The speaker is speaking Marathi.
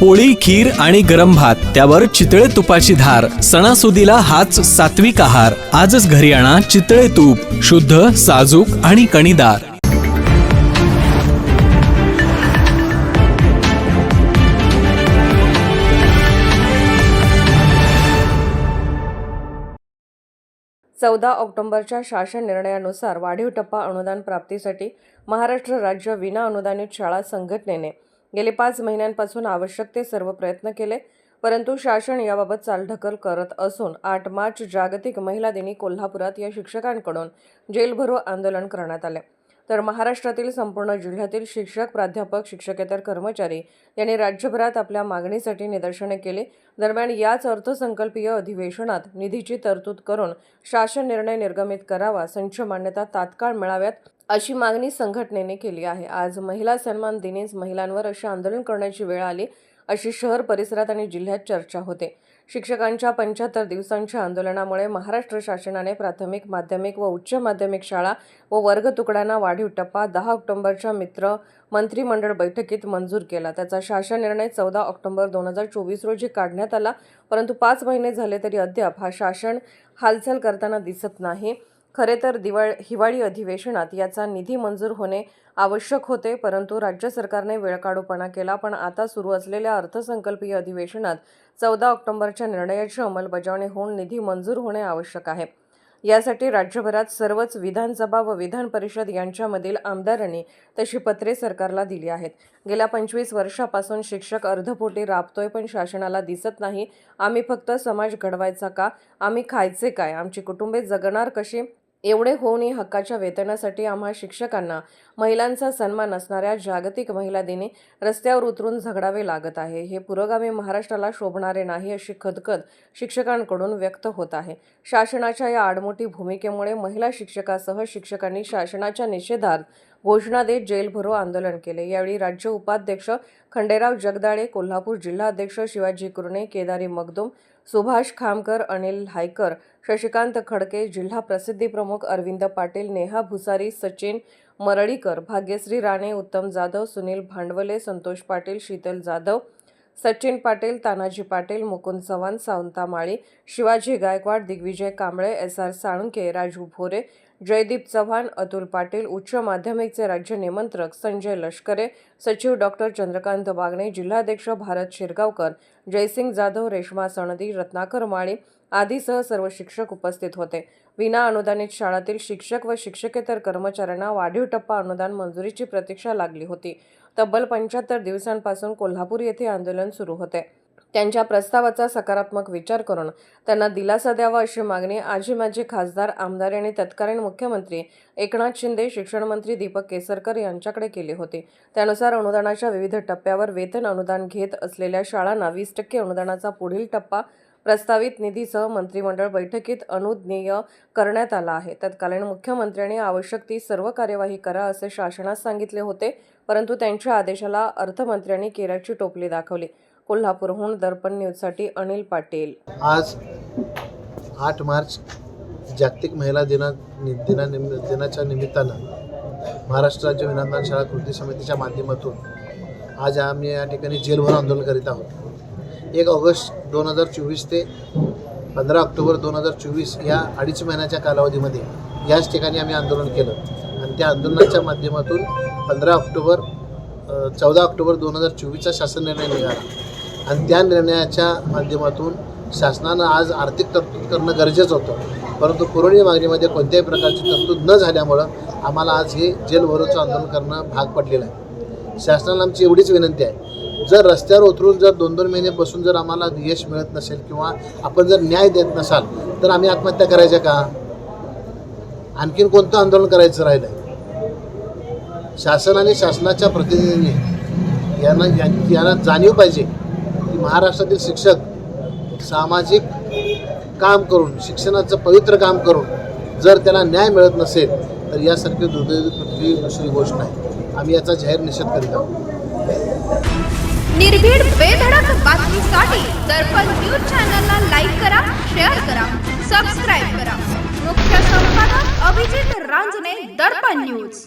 पोळी खीर आणि गरम भात त्यावर चितळे तुपाची धार सणासुदीला हाच सात्विक आहार. आजच घरी आणा चितळे तूप शुद्ध साजूक आणि कणीदार. चौदा ऑक्टोबरच्या शासन निर्णयानुसार वाढीव टप्पा अनुदान प्राप्तीसाठी महाराष्ट्र राज्य विना अनुदानित शाळा संघटनेने गेले पाच महिन्यांपासून आवश्यक ते सर्व प्रयत्न केले परंतु शासन याबाबत चालढकल करत असून आठ मार्च जागतिक महिला दिनी कोल्हापुरात या शिक्षकांकडून जेलभरो आंदोलन करण्यात आले. तर महाराष्ट्रातील संपूर्ण जिल्ह्यातील शिक्षक प्राध्यापक शिक्षकेतर कर्मचारी यांनी राज्यभरात आपल्या मागणीसाठी निदर्शने केली. दरम्यान याच अर्थसंकल्पीय अधिवेशनात निधीची तरतूद करून शासन निर्णय निर्गमित करावा संच मान्यता तात्काळ मिळाव्यात अशी मागणी संघटनेने केली आहे. आज महिला सन्मान दिनीच महिलांवर असे आंदोलन करण्याची वेळ आली अशी शहर परिसरात आणि जिल्ह्यात चर्चा होते. शिक्षकांच्या पंच्याहत्तर दिवसांच्या आंदोलनामुळे महाराष्ट्र शासनाने प्राथमिक माध्यमिक व उच्च माध्यमिक शाळा व वर्ग तुकड्यांना वाढीव टप्पा दहा ऑक्टोबरच्या मित्र मंत्रिमंडळ बैठकीत मंजूर केला. त्याचा शासन निर्णय चौदा ऑक्टोबर दोन हजार चोवीस रोजी काढण्यात आला. परंतु पाच महिने झाले तरी अद्याप हा शासन हालचाल करताना दिसत नाही. खरे तर दिवाळ हिवाळी अधिवेशनात याचा निधी मंजूर होणे आवश्यक होते परंतु राज्य सरकारने वेळकाढूपणा केला पण आता सुरू असलेल्या अर्थसंकल्पीय अधिवेशनात चौदा ऑक्टोबरच्या निर्णयाची अंमलबजावणी होऊन निधी मंजूर होणे आवश्यक आहे. यासाठी राज्यभरात सर्वच विधानसभा व विधान परिषद यांच्यामधील आमदारांनी तशी पत्रे सरकारला दिली आहेत. गेल्या पंचवीस वर्षापासून शिक्षक अर्धपोटी राबतोय पण शासनाला दिसत नाही आम्ही फक्त समाज घडवायचा का आम्ही खायचे काय आमची कुटुंबे जगणार कशी? एवढे होऊनही हक्काच्या वेतनासाठी आम्हा शिक्षकांना महिलांचा सन्मान असणाऱ्या जागतिक महिला दिनी रस्त्यावर उतरून झगडावे लागत आहे. हे पुरोगामी महाराष्ट्राला शोभणारे नाही अशी खदखद शिक्षकांकडून व्यक्त होत आहे. शासनाच्या या आडमोठी भूमिकेमुळे महिला शिक्षकासह शिक्षकांनी शासनाच्या निषेधात घोषणा देत जेलभरो आंदोलन केले. यावेळी राज्य उपाध्यक्ष खंडेराव जगदाळे कोल्हापूर जिल्हाध्यक्ष शिवाजी कुरणे केदारी मगदुम सुभाष खामकर अनिल हायकर शशिकांत खडके जिल्हा प्रसिद्धी प्रमुख अरविंद पाटील नेहा भुसारी सचिन मरळीकर भाग्यश्री राणे उत्तम जाधव सुनील भांडवले संतोष पाटील शीतल जाधव सचिन पाटील तानाजी पाटील मुकुंद चव्हाण सावंता माळी शिवाजी गायकवाड दिग्विजय कांबळे एस आर साळुंके राजू भोरे जयदीप चव्हाण अतुल पाटील उच्च माध्यमिकचे राज्य निमंत्रक संजय लष्करे सचिव डॉक्टर चंद्रकांत बागणे जिल्हाध्यक्ष भारत शिरगावकर जयसिंग जाधव रेश्मा सणदी रत्नाकर माळी आदीसह सर्व शिक्षक उपस्थित होते. विना अनुदानित शाळातील शिक्षक व शिक्षकेतर कर्मचाऱ्यांना वाढीव टप्पा अनुदान मंजुरीची प्रतीक्षा लागली होती. तब्बल पंच्याहत्तर दिवसांपासून कोल्हापूर येथे आंदोलन सुरू होते. त्यांच्या प्रस्तावाचा सकारात्मक विचार करून त्यांना दिलासा द्यावा अशी मागणी आजी माजी खासदार आमदार आणि तत्कालीन मुख्यमंत्री एकनाथ शिंदे शिक्षण मंत्री दीपक केसरकर यांच्याकडे केली होती. त्यानुसार अनुदानाच्या विविध टप्प्यावर वेतन अनुदान घेत असलेल्या शाळांना वीस टक्के अनुदानाचा पुढील टप्पा प्रस्तावित. निधीसह मंत्रिमंडळ बैठकीत अनुज्ञेय करण्यात आला आहे. तत्कालीन मुख्यमंत्र्यांनी आवश्यक ती सर्व कार्यवाही करा असे शासनास सांगितले होते परंतु त्यांच्या आदेशाला अर्थमंत्र्यांनी केराची टोपली दाखवली. कोल्हापूरहून दर्पण न्यूजसाठी अनिल पाटील. आज आठ मार्च जागतिक महिला दिना नि- दिना दिनाच्या निमित्तानं महाराष्ट्र राज्य विनांदन शाळा कृती समितीच्या माध्यमातून आज आम्ही या ठिकाणी जेलभर आंदोलन करीत आहोत. एक ऑगस्ट दोन हजार चोवीस ते पंधरा ऑक्टोबर दोन हजार चोवीस या अडीच महिन्याच्या कालावधीमध्ये याच ठिकाणी आम्ही आंदोलन केलं. आणि त्या आंदोलनाच्या माध्यमातून पंधरा ऑक्टोबर चौदा ऑक्टोबर दोन हजार चोवीसचा शासन निर्णय निघाला. आणि त्या निर्णयाच्या माध्यमातून शासनानं आज आर्थिक तरतूद करणं गरजेचं होतं. परंतु पुरवणी मागणीमध्ये कोणत्याही प्रकारची तरतूद न झाल्यामुळं आम्हाला आज हे जेलभरोचं आंदोलन करणं भाग पडलेलं आहे. शासनाला आमची एवढीच विनंती आहे. जर रस्त्यावर उतरून जर दोन दोन महिने बसून जर आम्हाला यश मिळत नसेल किंवा आपण जर न्याय देत नसाल तर आम्ही आत्महत्या करायच्या का? आणखीन कोणतं आंदोलन करायचं राहिलं शासन आणि शासनाच्या प्रतिनिधींनी यांना यांना जाणीव पाहिजे. की महाराष्ट्रातील शिक्षक सामाजिक काम करून शिक्षणाचं पवित्र काम करून जर त्याला न्याय मिळत नसेल तर यासारखी दुर्दैवी कुठली दुसरी गोष्ट नाही. आम्ही याचा जाहीर निषेध करीत आहोत. निर्भीड बेधडक बातमीसाठी दर्पण न्यूज चॅनलला लाईक करा शेअर करा सबस्क्राईब करा. मुख्य संपादक अभिजित रांजणे दर्पण न्यूज.